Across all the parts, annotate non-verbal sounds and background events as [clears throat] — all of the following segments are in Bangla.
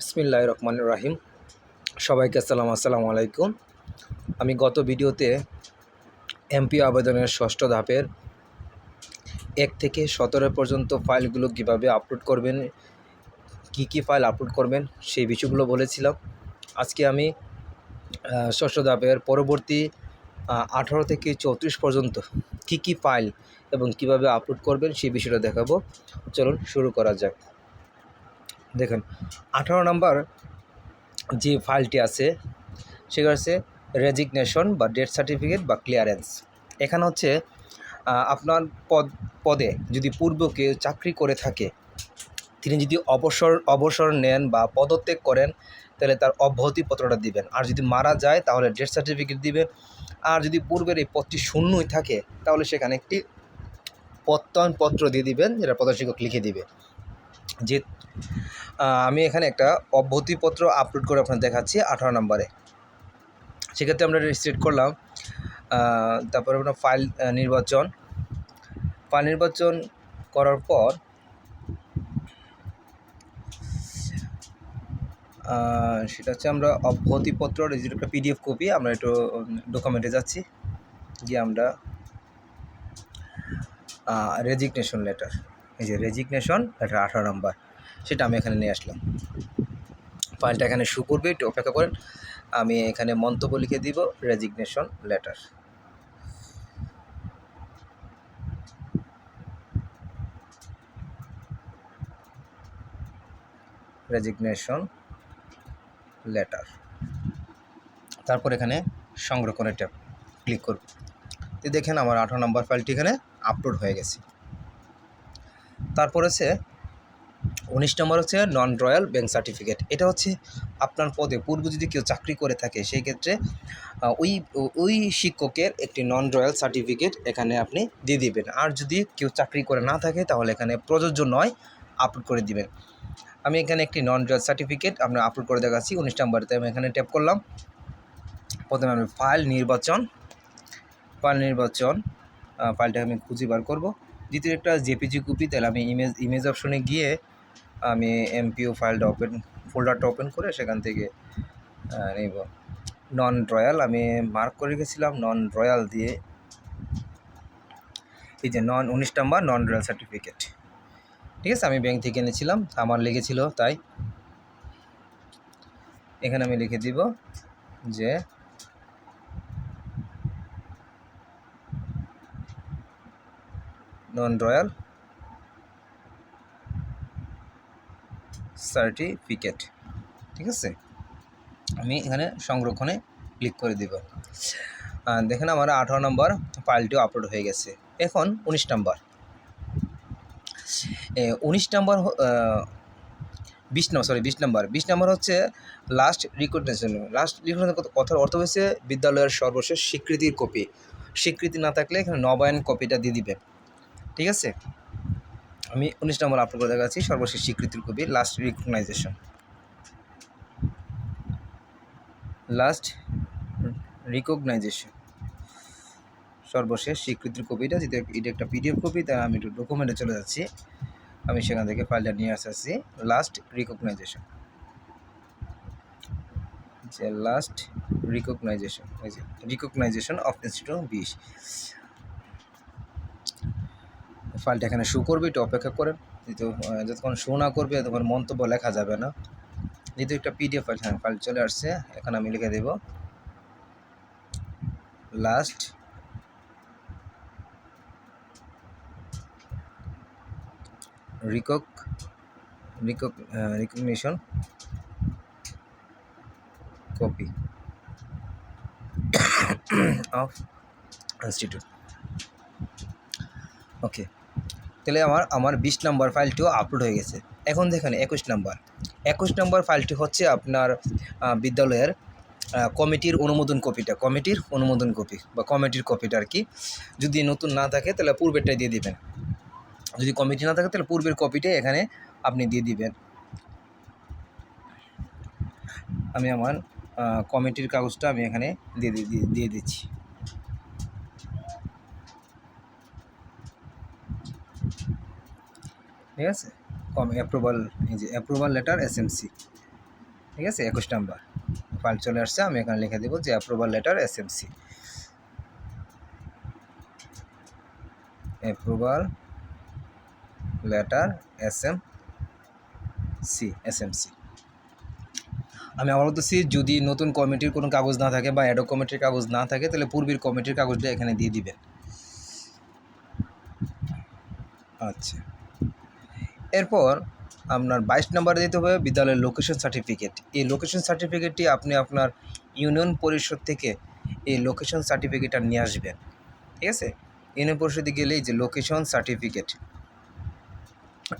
বিসমিল্লাহ রহমান রাহিম। সবাইকে আসসালাম আসসালামু আলাইকুম। আমি গত ভিডিওতে এমপি আবেদনের ষষ্ঠ ধাপের এক থেকে সতেরো পর্যন্ত ফাইলগুলো কীভাবে আপলোড করবেন, কি কি ফাইল আপলোড করবেন সেই বিষয়গুলো বলেছিলাম। আজকে আমি ষষ্ঠ ধাপের পরবর্তী আঠারো থেকে চৌত্রিশ পর্যন্ত কি কি ফাইল এবং কীভাবে আপলোড করবেন সেই বিষয়টা দেখাবো। চলুন শুরু করা যাক। দেখেন, আঠারো নম্বর যে ফাইলটি আছে সেটা হচ্ছে রেজিগনেশন বা ডেথ সার্টিফিকেট বা ক্লিয়ারেন্স এখানে হচ্ছে আপনার পদ, পদে যদি পূর্ব কেউ চাকরি করে থাকে, তিনি যদি অবসর অবসর নেন বা পদত্যাগ করেন, তাহলে তার অব্যাহতিপত্রটা দিবেন। আর যদি মারা যায়, তাহলে ডেথ সার্টিফিকেট দিবেন। আর যদি পূর্বের এই পদটি শূন্যই থাকে, তাহলে সেখানে একটি প্রত্যয়নপত্র দিয়ে দিবেন, যেটা প্রদর্শিকক লিখে দিবে। যে আমি এখানে একটা অব্যাহতিপত্র আপলোড করে আপনার দেখাচ্ছি আঠারো নম্বরে। সেক্ষেত্রে আমরা রেজিস্ট্রেট করলাম তারপরে আপনার ফাইল নির্বাচন। ফাইল নির্বাচন করার পর সেটা হচ্ছে আমরা অব্যাহতিপত্র রেজিস্টার একটা পিডিএফ কপি আমরা একটু ডকুমেন্টে যাচ্ছি। গিয়ে আমরা রেজিগনেশন লেটার এই যে রেজিগনেশন লেটার আঠারো নম্বর সেটা আমি এখানে নিয়ে আসলাম। ফাইলটা এখানে শু করবে, একটু অপেক্ষা করেন। আমি এখানে মন্তব্য লিখে দিব রেজিগনেশন লেটার রেজিগনেশন লেটার তারপর এখানে সংরক্ষণের ট্যাব ক্লিক করব। দেখেন আমার আঠারো নম্বর ফাইলটি এখানে আপলোড হয়ে গেছে। তারপর হচ্ছে উনিশ নম্বর হচ্ছে নন রয়্যাল ব্যাংক সার্টিফিকেট এটা হচ্ছে আপনার পদে পূর্বে যদি কেউ চাকরি করে থাকে, সেই ক্ষেত্রে ওই ওই শিক্ষকের একটি নন রয়্যাল সার্টিফিকেট এখানে আপনি দিয়ে দিবেন। আর যদি কেউ চাকরি করে না থাকে, তাহলে এখানে প্রযোজ্য নয় আপলোড করে দিবেন। আমি এখানে একটি নন রয়্যাল সার্টিফিকেট আমরা আপলোড করে দেখাচ্ছি, উনিশ নম্বরতে আমি এখানে ট্যাপ করলাম। প্রথমে আমি ফাইল নির্বাচন ফাইল নির্বাচন ফাইলটা আমি খুঁজে বার করব। দ্বিতীয় একটা জেপিজি কপি, তাহলে আমি ইমেজ ইমেজ অপশনে গিয়ে আমি এমপিও ফাইলটা ওপেন ফোল্ডারটা ওপেন করে সেখান থেকে নেব। নন রয়্যাল আমি মার্ক করে রেখেছিলাম নন রয়্যাল দিয়ে এই যে নন উনিশ নাম্বার নন রয়্যাল সার্টিফিকেট ঠিক আছে, আমি ব্যাংক থেকে এনেছিলাম, আমার লেগেছিল তাই। এখানে আমি লিখে দিব যে নন রয়্যাল সার্টিফিকেট, ঠিক আছে? আমি এখানে সংরক্ষণে ক্লিক করে দিব। দেখেন আমার আঠারো নম্বর ফাইলটিও আপলোড হয়ে গেছে। এখন উনিশ নম্বর। উনিশ নম্বর বিশ নম্বর সরি বিশ নম্বর। বিশ নম্বর হচ্ছে লাস্ট রিকগনেশন লাস্ট রিকগনেশন কথার অর্থ হচ্ছে বিদ্যালয়ের সর্বশেষ স্বীকৃতির কপি স্বীকৃতি না থাকলে এখানে নবায়ন কপিটা দিয়ে দিবেন ঠিক আছে? আমি উনিশ নম্বর আপলোড করে দেখাচ্ছি, সর্বশেষ স্বীকৃতির কবি লাস্ট রিকগনাইজেশন লাস্ট রিকগনাইজেশন সর্বশেষ স্বীকৃতির কপিটা যেটা এটা একটা পিডিএফ কপি তাই আমি একটু ডকুমেন্টে চলে যাচ্ছি। আমি সেখান থেকে ফাইলটা নিয়ে আসতেছি। লাস্ট রিকগনাইজেশন যে last recognition recognition of institute বিশ ফাইলটা এখানে শো করবে, একটু অপেক্ষা করেন। যেহেতু যতক্ষণ শো না করবে তখন মন্তব্য লেখা যাবে না। যেহেতু একটা পিডিএফ ফাইল হ্যাঁ ফাইল চলে আসছে, এখন আমি লিখে দেব। লাস্ট রিকক রিকক recognition copy of institute okay তাহলে আমার আমার বিশ নম্বর ফাইলটিও আপলোড হয়ে গেছে। এখন দেখেন একুশ নম্বর। একুশ নম্বর ফাইলটি হচ্ছে আপনার বিদ্যালয়ের কমিটির অনুমোদন কপিটা, কমিটির অনুমোদন কপি বা কমিটির কপিটা আর কি। যদি নতুন না থাকে তাহলে পূর্বেরটাই দিয়ে দিবেন। যদি কমিটি না থাকে তাহলে পূর্বের কপিটাই এখানে আপনি দিয়ে দিবেন। আমি আমার কমিটির কাগজটা আমি এখানে দিয়ে দিয়ে দিচ্ছি। ঠিক আছে? কম অ্যাপ্রুভাল এই যে অ্যাপ্রুভাল লেটার এসএমসি ঠিক আছে? একুশ নাম্বার। ফাইল চলে আসছে, আমি এখানে লিখে দেবো যে approval letter S M C approval letter S M C S M C আমি আবার বলতেছি, যদি নতুন কমিটির কোনো কাগজ না থাকে বা অ্যাডো কমিটির কাগজ না থাকে, তাহলে পূর্বের কমিটির কাগজটা এখানে দিয়ে দিবেন। আচ্ছা। এরপর আপনার বাইশ নম্বরে দিতে হবে বিদ্যালয়ের লোকেশন সার্টিফিকেট এই লোকেশন সার্টিফিকেটটি আপনি আপনার ইউনিয়ন পরিষদ থেকে এই লোকেশন সার্টিফিকেটটা নিয়ে আসবেন। ঠিক আছে? ইউনিয়ন পরিষদে গেলে যে লোকেশন সার্টিফিকেট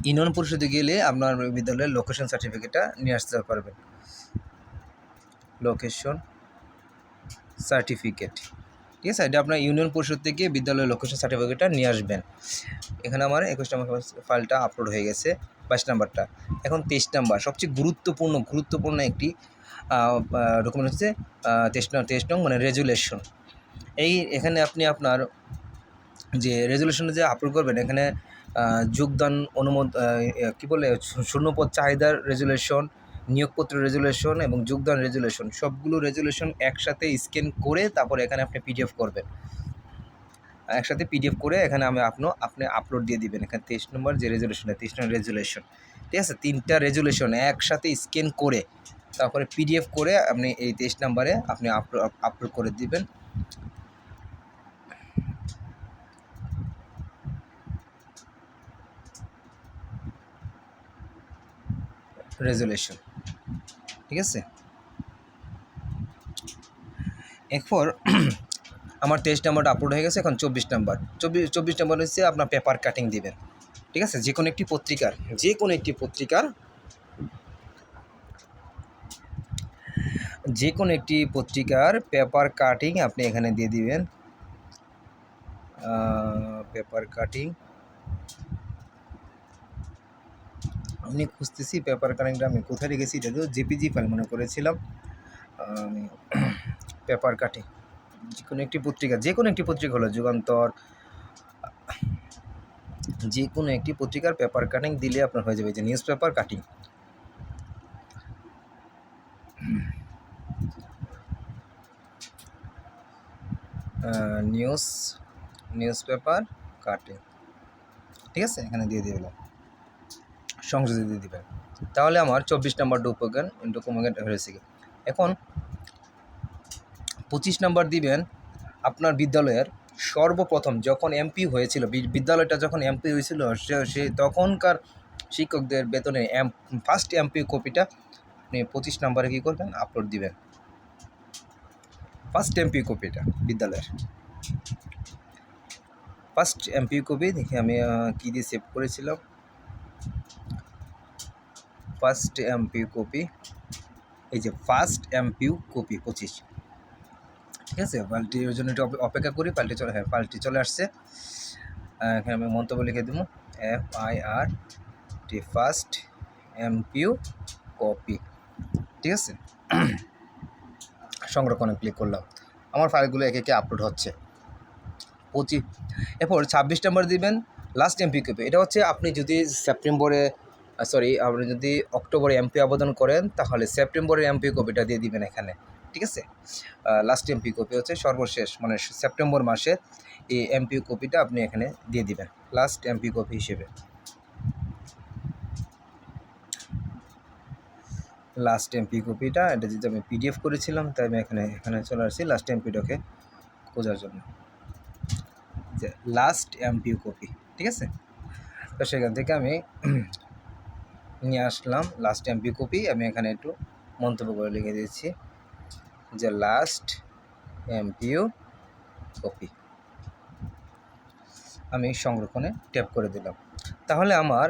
ইউনিয়ন পরিষদে গেলে আপনার বিদ্যালয়ের লোকেশন সার্টিফিকেটটা নিয়ে আসতে পারবেন। লোকেশন সার্টিফিকেট ঠিক আছে? এটা আপনার ইউনিয়ন পরিষদ থেকে বিদ্যালয়ের লোকেশন সার্টিফিকেটটা নিয়ে আসবেন। এখানে আমার একুশ নম্বর ফাইলটা আপলোড হয়ে গেছে, বাইশ নাম্বারটা। এখন তেইশ নাম্বার, সবচেয়ে গুরুত্বপূর্ণ গুরুত্বপূর্ণ একটি ডকুমেন্ট হচ্ছে তেইশ নং তেইশ নং মানে রেজুলেশন এই এখানে আপনি আপনার যে রেজুলেশনে যে আপলোড করবেন, এখানে যোগদান অনুমোদ কী বলে শূন্যপদ চাহিদার রেজুলেশন নিয়োগপত্র রেজুলেশন এবং যোগদান রেজুলেশন সবগুলো রেজুলেশন একসাথে স্ক্যান করে তারপর এখানে আপনি পিডিএফ করবেন। একসাথে পিডিএফ করে এখানে আমি আপনি আপনি আপলোড দিয়ে দিবেন। এখানে তেইশ নম্বর যে রেজুলেশন তেইশ নম্বর রেজুলেশন ঠিক আছে? তিনটা রেজুলেশন একসাথে স্ক্যান করে তারপরে পিডিএফ করে আপনি এই তেইশ নাম্বারে আপনি আপলোড আপলোড করে দিবেন। রেজুলেশন ঠিক আছে? এরপর [clears throat] আমার তেইশ নাম্বারটা আপলোড হয়ে গেছে, এখন চব্বিশ নাম্বার। চব্বিশ চব্বিশ নাম্বার হচ্ছে আপনার পেপার কাটিং দিবেন, ঠিক আছে? যে কোনো একটি পত্রিকার যে কোনো একটি পত্রিকার যে কোনো একটি পত্রিকার পেপার কাটিং আপনি এখানে দিয়ে দিবেন। পেপার কাটিং আমি খুঁজতেছি পেপার কাটিংটা আমি কোথায় রেখেছি এটা তো জেপিজি ফাইল মনে করেছিলাম। আমি পেপার কাটিং যে কোনো একটি পত্রিকা যে কোনো একটি পত্রিকা হলো যুগান্তর যে কোনো একটি পত্রিকার পেপার কাটিং দিলে আপনার হয়ে যাবে যে news paper cutting news news paper cutting ঠিক আছে? এখানে দিয়ে দিয়ে দিলাম। দিয়ে দিবেন। তাহলে আমার চব্বিশ নাম্বার ডকুমেন্ট ডকুমেন্ট হয়েছে এখন পঁচিশ নাম্বার দিবেন আপনার বিদ্যালয়ের সর্বপ্রথম যখন এমপি হয়েছিল বিদ্যালয়টা যখন এমপি হয়েছিল, সে তখনকার শিক্ষকদের বেতনে এম ফার্স্ট এমপি কপিটা আপনি পঁচিশ নাম্বারে কী করবেন? আপলোড দিবেন। ফার্স্ট এমপি কপিটা বিদ্যালয়ের। ফার্স্ট এমপি কপি দেখি আমি কী দিয়ে সেভ করেছিলাম? ফার্স্ট এমপি কপি এই যে ফার্স্ট এমপিউ কপি পঁচিশ। ঠিক আছে? পাল্টি পাল্টির জন্য একটু অপেক্ষা করি, পাল্টি চলে হ্যাঁ পাল্টি চলে আসছে। এখানে আমি মন্তব্য লিখে দেবো। F I R T first MPO copy ঠিক আছে? সংরক্ষণে ক্লিক করলাম। আমার ফাইলগুলো একে একে আপলোড হচ্ছে। পঁচিশ, এরপর ছাব্বিশ নম্বর দিবেন লাস্ট এমপি কপি এটা হচ্ছে আপনি যদি সেপ্টেম্বরে সরি আপনি যদি অক্টোবরে এমপি আবেদন করেন, তাহলে সেপ্টেম্বরের এমপি কপিটা দিয়ে দিবেন এখানে, ঠিক আছে? লাস্ট এমপি কপি হচ্ছে সর্বশেষ মানে সেপ্টেম্বর মাসের এই এমপি কপিটা আপনি এখানে দিয়ে দিবেন লাস্ট এমপি কপি হিসেবে। লাস্ট এমপি কপিটা, এটা যদি আমি পিডিএফ করেছিলাম, তাই আমি এখানে এখানে চলে আসছি লাস্ট এমপিটাকে খোঁজার জন্য। যে লাস্ট এমপিউ কপি, ঠিক আছে? তো সেখান থেকে আমি নিয়ে আসলাম। লাস্ট এমপি কপি আমি এখানে একটু মন্তব্য করে লিখে দিয়েছি যে লাস্ট এমপিউ কপি আমি সংরক্ষণে ট্যাপ করে দিলাম। তাহলে আমার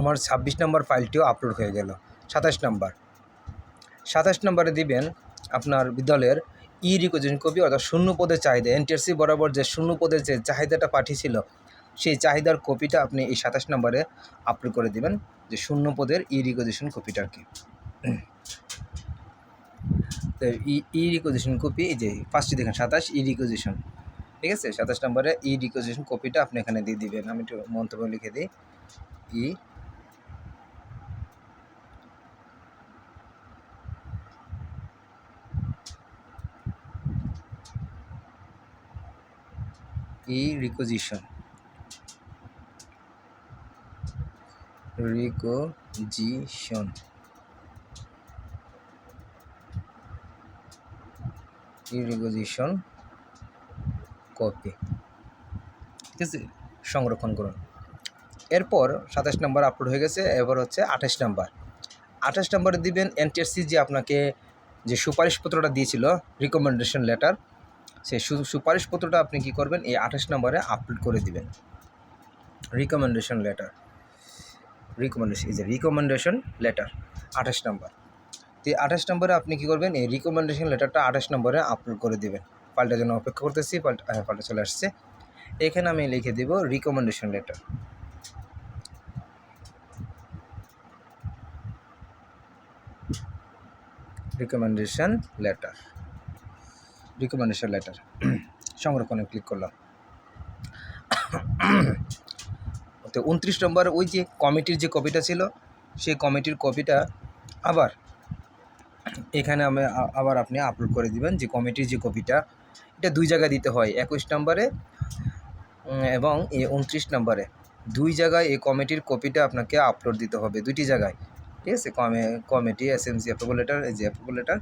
আমার ছাব্বিশ নম্বর ফাইলটিও আপলোড হয়ে গেল। সাতাশ নম্বর। সাতাশ নম্বরে দিবেন আপনার বিদ্যালয়ের ই রিকোজিন কপি অর্থাৎ শূন্য পদের চাহিদা এনটিআরসি বরাবর যে শূন্য পদের যে চাহিদাটা পাঠিয়েছিল সেই চাহিদার কপিটা আপনি এই সাতাশ নম্বরে আপলোড করে দিবেন, যে শূন্য পদের ই রিকোজিশন কপিটা আর কি তো ই রিকোজিশন কপি এই যে ফার্স্টে দেখেন সাতাশ ই রিকোজিশন ঠিক আছে? সাতাশ নম্বরে ই রিকোজিশন কপিটা আপনি এখানে দিয়ে দিবেন। আমি একটু মন্তব্য লিখে দিই। E E recognition recognition E recognition copy ঠিক আছে? সংরক্ষণ করুন। এরপর সাতাশ নাম্বার আপলোড হয়ে গেছে, এবার হচ্ছে আঠাশ নাম্বার। আঠাশ নাম্বারে দিবেন এনটিএসসি যে আপনাকে যে সুপারিশপত্রটা দিয়েছিল রিকমেন্ডেশন লেটার সেই সুপারিশপত্রটা আপনি কি করবেন? এই আঠাশ নম্বরে আপলোড করে দিবেন। Recommendation letter recommendation is a recommendation letter আঠাশ নম্বর তো এই আঠাশ নম্বরে আপনি কী করবেন? এই রিকমেন্ডেশন লেটারটা আঠাশ নম্বরে আপলোড করে দিবেন। পাল্টার জন্য অপেক্ষা করতেছি পাল্টা হ্যাঁ পাল্টা চলে আসছে। এখানে আমি লিখে দেব recommendation letter recommendation letter recommendation letter সংরক্ষণে ক্লিক করলাম। তো উনত্রিশ নম্বর ওই যে কমিটির যে কপিটা ছিল, সেই কমিটির কপিটা আবার এখানে আমি আবার আপনি আপলোড করে দিবেন যে কমিটির যে কপিটা, এটা দুই জায়গায় দিতে হয়। একুশ নম্বরে এবং এ উনত্রিশ নম্বরে। দুই জায়গায় এই কমিটির কপিটা আপনাকে আপলোড দিতে হবে, দুইটি জায়গায়। ঠিক আছে? কমে, committee S M C approval এই যে অ্যাপ্রুভাল লেটার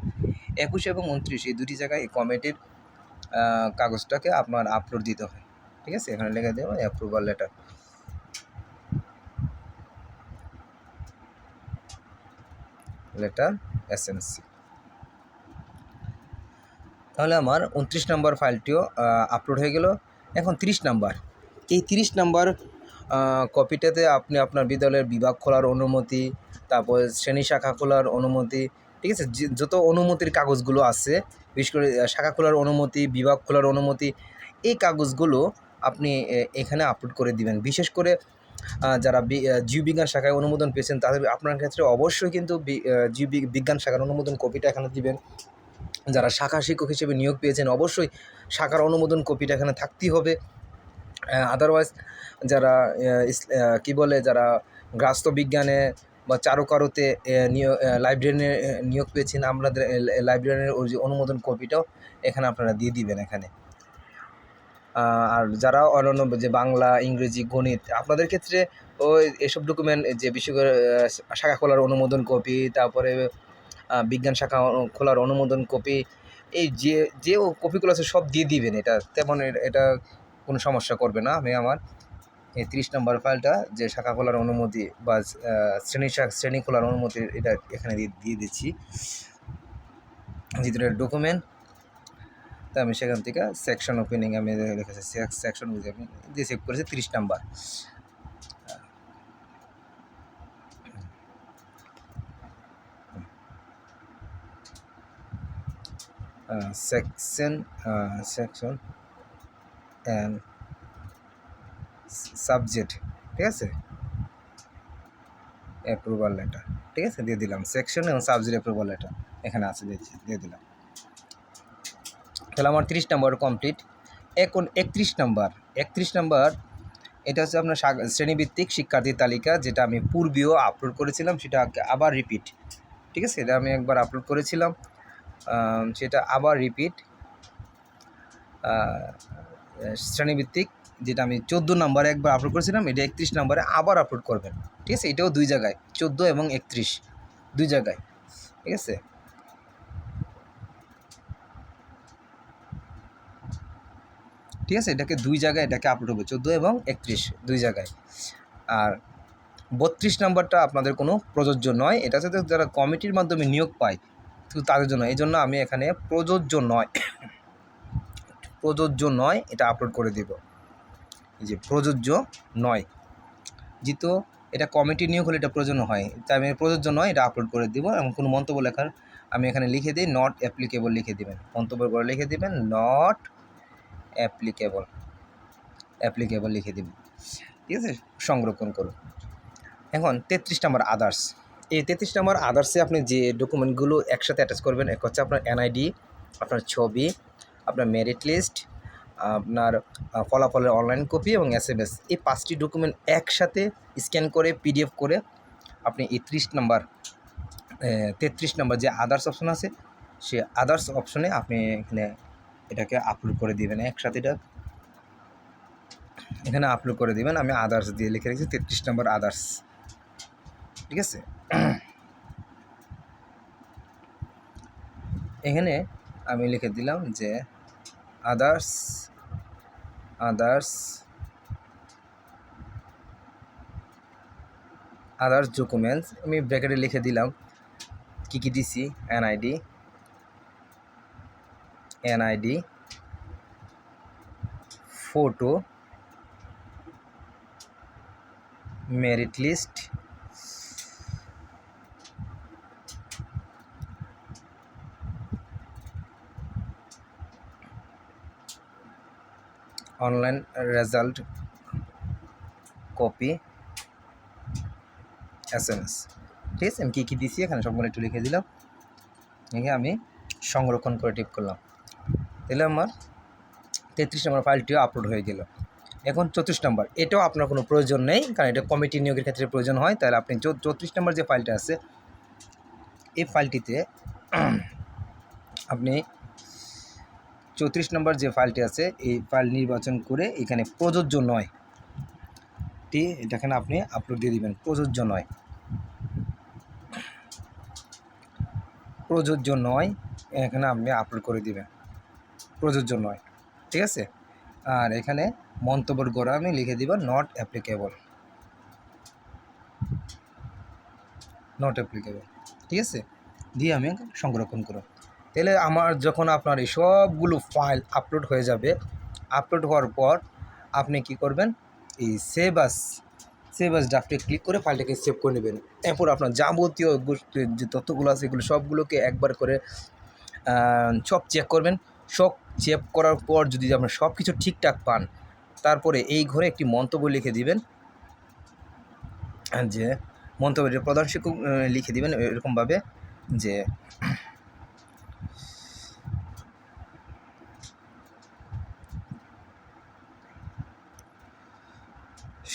একুশ এবং উনত্রিশ, এই দুটি জায়গায় এই কমিটির কাগজটাকে আপনার আপলোড দিতে হয়। ঠিক আছে? এখানে লিখে দেবো অ্যাপ্রুভাল লেটার লেটার এসএমসি তাহলে আমার উনত্রিশ নম্বর ফাইলটিও আপলোড হয়ে গেল। এখন তিরিশ নাম্বার। এই তিরিশ নাম্বার কপিটাতে আপনি আপনার বিদ্যালয়ের বিভাগ খোলার অনুমতি, তারপর শ্রেণি শাখা খোলার অনুমতি, ঠিক আছে? যত অনুমতির কাগজগুলো আছে, বিশেষ করে শাখা খোলার অনুমতি, বিভাগ খোলার অনুমতি, এই কাগজগুলো আপনি এখানে আপলোড করে দিবেন। বিশেষ করে যারা জীববিজ্ঞান শাখায় অনুমোদন পেয়েছেন, তাদের আপনার ক্ষেত্রে অবশ্যই কিন্তু বি- জীববি- বিজ্ঞান শাখার অনুমোদন কপিটা এখানে দিবেন। যারা শাখা শিক্ষক হিসেবে নিয়োগ পেয়েছেন, অবশ্যই শাখার অনুমোদন কপিটা এখানে থাকতেই হবে। আদারওয়াইজ যারা কি বলে, যারা গ্রাস্ত বিজ্ঞানে বা চারুকারুতে নিয়োগ নিয়োগ পেয়েছেন আপনাদের লাইব্রেরিয়ানের অনুমোদন কপিটাও এখানে আপনারা দিয়ে দিবেন এখানে। আর যারা অন্যান্য যে বাংলা ইংরেজি গণিত আপনাদের ক্ষেত্রে ওই এসব ডকুমেন্ট যে আহ, শাখা খোলার অনুমোদন কপি তারপরে বিজ্ঞান শাখা খোলার অনুমোদন কপি এই যে যে কপিগুলো আছে সব দিয়ে দিবেন। এটা তেমন এটা কোনো সমস্যা করবে না আমি আমার এই তিরিশ নম্বর ফাইলটা যে শাখা খোলার অনুমতি বা শ্রেণি শ্রেণি খোলার অনুমতি এটা এখানে দিয়ে দিয়ে দিচ্ছি। যেহেতু ডকুমেন্ট তা আমি সেখান থেকে সেকশন ওপেনিং আমি লিখেছি সেকশন আমি দিয়ে সেভ করেছি তিরিশ number. Section section and subject ঠিক আছে? অ্যাপ্রুভাল লেটার ঠিক আছে? দিয়ে দিলাম। সেকশন এবং সাবজেক্ট অ্যাপ্রুভাল লেটার এখানে আছে দিয়েছি দিয়ে দিলাম। তাহলে আমার তিরিশ নাম্বার কমপ্লিট এখন একত্রিশ নাম্বার। একত্রিশ নাম্বার, এটা হচ্ছে আপনার শ্রেণীভিত্তিক শিক্ষার্থীর তালিকা, যেটা আমি পূর্বেও আপলোড করেছিলাম, সেটা আবার রিপিট ঠিক আছে? এটা আমি একবার আপলোড করেছিলাম। সেটা আবার রিপিট শ্রেণীভিত্তিক, যেটা আমি চোদ্দ নাম্বারে একবার আপলোড করেছিলাম, এটা একত্রিশ নাম্বারে আবার আপলোড করবেন। ঠিক আছে? এটাও দুই জায়গায়, চোদ্দ এবং একত্রিশ, দুই জায়গায়। ঠিক আছে? ঠিক আছে? এটাকে দুই জায়গায় এটাকে আপলোড হবে, চোদ্দ এবং একত্রিশ দুই জায়গায়। আর বত্রিশ নাম্বারটা আপনাদের কোনো প্রযোজ্য নয়। এটা হচ্ছে যারা কমিটির মাধ্যমে নিয়োগ পায় শুধু তাদের জন্য। এই জন্য আমি এখানে প্রযোজ্য নয় প্রযোজ্য নয় এটা আপলোড করে দেব। এই যে প্রযোজ্য নয়। যেহেতু এটা কমিটি নিয়োগ হলে এটা প্রয়োজন হয়, তাই আমি প্রযোজ্য নয় এটা আপলোড করে দিব এবং কোনো মন্তব্য লেখার আমি এখানে লিখে দিই নট অ্যাপ্লিকেবল লিখে দিবেন। মন্তব্য করে লিখে দেবেন নট অ্যাপ্লিকেবল অ্যাপ্লিকেবল লিখে দিবেন ঠিক আছে? সংরক্ষণ করুন। এখন তেত্রিশ নাম্বার আদার্স এই তেত্রিশ নাম্বার আদার্সে আপনি যে ডকুমেন্টগুলো একসাথে অ্যাটাচ করবেন, এক হচ্ছে আপনার এনআইডি আপনার ছবি, আপনার মেরিট লিস্ট আপনার ফলাফলের অনলাইন কপি এবং এস এম এস এই পাঁচটি ডকুমেন্ট একসাথে স্ক্যান করে পিডিএফ করে আপনি এই ত্রিশ নাম্বার তেত্রিশ নাম্বার যে আদার্স অপশন আছে, সে আদার্স অপশনে আপনি এখানে এটাকে আপলোড করে দিবেন, একসাথে এটা এখানে আপলোড করে দিবেন, আমি আদার্স দিয়ে লিখে রেখেছি, তেত্রিশ নম্বর আদার্স ঠিক আছে? এখানে আমি লিখে দিলাম যে আদার্স আদার্স আদার্স ডকুমেন্টস আমি ব্র্যাকেটে লিখে দিলাম, কী কী দিছি NID NID photo merit list online result copy S M S ঠিক আছে? আমি কী কী দিছি? এখানে সবগুলো একটু লিখে দিলাম। লিখে আমি সংরক্ষণ করে টিপ করলাম। তাহলে আমার তেত্রিশ নম্বর ফাইলটিও আপলোড হয়ে গেল। এখন চৌত্রিশ নম্বর, এটাও আপনার কোনো প্রয়োজন নেই, কারণ এটা কমিটি নিয়োগের ক্ষেত্রে প্রয়োজন হয়, তাহলে আপনি চৌত্রিশ নম্বর যে ফাইলটা আছে, এই ফাইলটিতে আপনি চৌত্রিশ নম্বর যে ফাইলটি আছে, এই ফাইল নির্বাচন করে এখানে প্রযোজ্য নয়। টি এটা এখানে আপনি আপলোড দিয়ে দিবেন, প্রযোজ্য নয়। প্রযোজ্য নয়, এখানে আপনি আপলোড করে দিবেন। প্রযোজ্য নয়। ঠিক আছে? আর এখানে মন্তব্যের গোড়া আমি লিখে দিব নট অ্যাপ্লিকেবল নট অ্যাপ্লিকেবল ঠিক আছে? দিয়ে আমি সংরক্ষণ করব। তাহলে আমার যখন আপনার এই সবগুলো ফাইল আপলোড হয়ে যাবে আপলোড হওয়ার পর আপনি কি করবেন? এই সেভ আস সেভ আস ড্রাফটে ক্লিক করে ফাইলটাকে সেভ করে নেবেন। এরপর আপনার যাবতীয় যে তথ্যগুলো আছে, এগুলো সবগুলোকে একবার করে সব চেক করবেন। সব চেক করার পর যদি আপনার সব কিছু ঠিকঠাক পান, তারপরে এই ঘরে একটি মন্তব্য লিখে দিবেন। যে মন্তব্যটি প্রধান শিক্ষক লিখে দিবেন এরকমভাবে যে,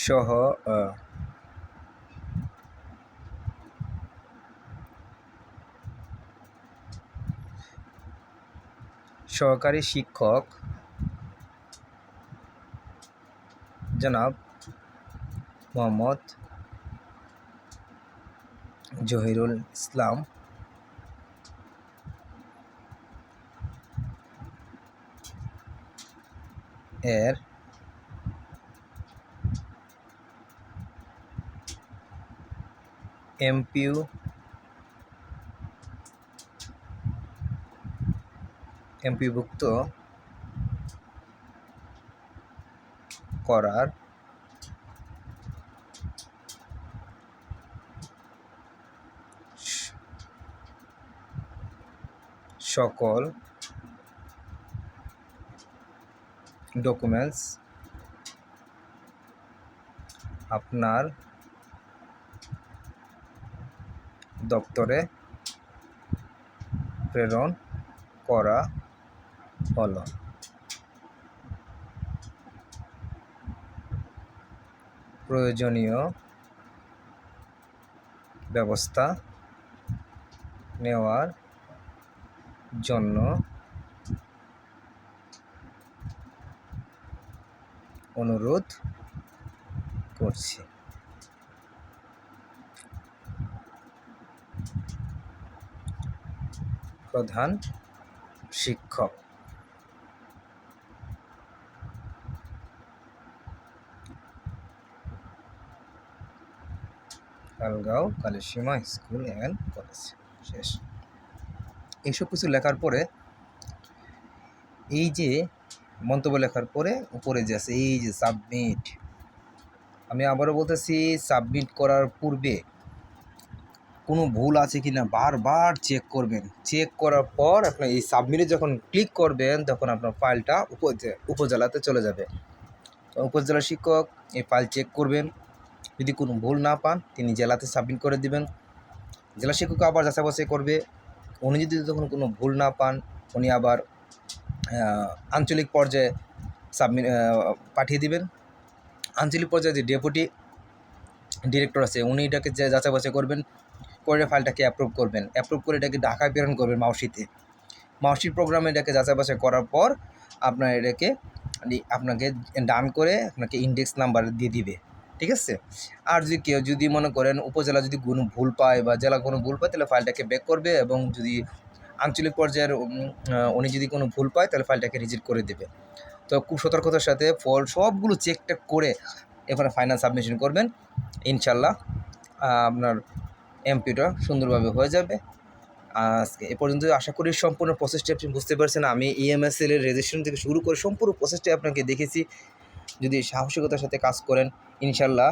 সহ সহকারী শিক্ষক। জনাব মোহাম্মদ জহিরুল ইসলাম। এর এমপিউ এমপিভুক্ত করার সকল ডকুমেন্টস আপনার দপ্তরে প্রেরণ করা হলো প্রয়োজনীয় ব্যবস্থা নেওয়ার জন্য অনুরোধ করছি। প্রধান শিক্ষক Kalgaon Kalisima school and college. শেষ। এইসব কিছু লেখার পরে, এই যে মন্তব্য লেখার পরে উপরে যে আছে, এই যে সাবমিট আমি আবারও বলতেছি সাবমিট করার পূর্বে কোনো ভুল আছে কি না বারবার চেক করবেন। চেক করার পর আপনার এই সাবমিটে যখন ক্লিক করবেন, তখন আপনার ফাইলটা উপজেলাতে চলে যাবে। উপজেলা শিক্ষক এই ফাইল চেক করবেন। যদি কোনো ভুল না পান, তিনি জেলাতে সাবমিট করে দিবেন। জেলা শিক্ষক আবার যাচাই করবে। উনি যদি তখন কোনো ভুল না পান, উনি আবার আঞ্চলিক পর্যায়ে সাবমিট পাঠিয়ে দিবেন। আঞ্চলিক পর্যায়ে যে ডেপুটি ডিরেক্টর আছে, উনি এটাকে যাচাই বাছাই করবেন, করে ফাইলটাকে অ্যাপ্রুভ করবেন। অ্যাপ্রুভ করে এটাকে ঢাকায় প্রেরণ করবেন মাউসিতে। মাউসির প্রোগ্রামে এটাকে যাচাই বাছাই করার পর আপনার এটাকে আপনাকে ডান করে আপনাকে ইন্ডেক্স নাম্বার দিয়ে দিবে। ঠিক আছে? আর যদি কেউ যদি মনে করেন উপজেলা যদি কোনো ভুল পায় বা জেলা কোনো ভুল পায়, তাহলে ফাইলটাকে ব্যাক করবে এবং যদি আঞ্চলিক পর্যায়ের উনি যদি কোনো ভুল পায়, তাহলে ফাইলটাকে রিজেক্ট করে দেবে। তো খুব সতর্কতার সাথে ফল সবগুলো চেক টেক করে এখানে ফাইনাল সাবমিশন করবেন। ইনশাল্লাহ আপনার এমপিটা সুন্দরভাবে হয়ে যাবে। আজকে এ পর্যন্ত আশা করি সম্পূর্ণ প্রসেসটি আপনি বুঝতে পারছেন। আমি ইএমএসএল এর রেজিস্ট্রেশন থেকে শুরু করে সম্পূর্ণ প্রসেসটি আপনাকে দেখেছি। যদি সাহসিকতার সাথে কাজ করেন, ইনশাল্লাহ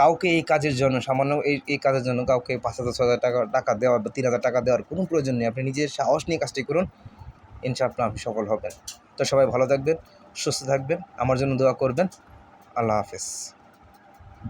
কাউকে এই কাজের জন্য, সামান্য এই এই কাজের জন্য কাউকে পাঁচ হাজার ছ হাজার টাকা টাকা দেওয়া বা তিন হাজার টাকা দেওয়ার কোনো প্রয়োজন নেই। আপনি নিজের সাহস নিয়ে কাজটি করুন, ইনশাআল্লাহ আপনি সফল হবেন। তো সবাই ভালো থাকবেন, সুস্থ থাকবেন, আমার জন্য দোয়া করবেন। আল্লাহ হাফেজ।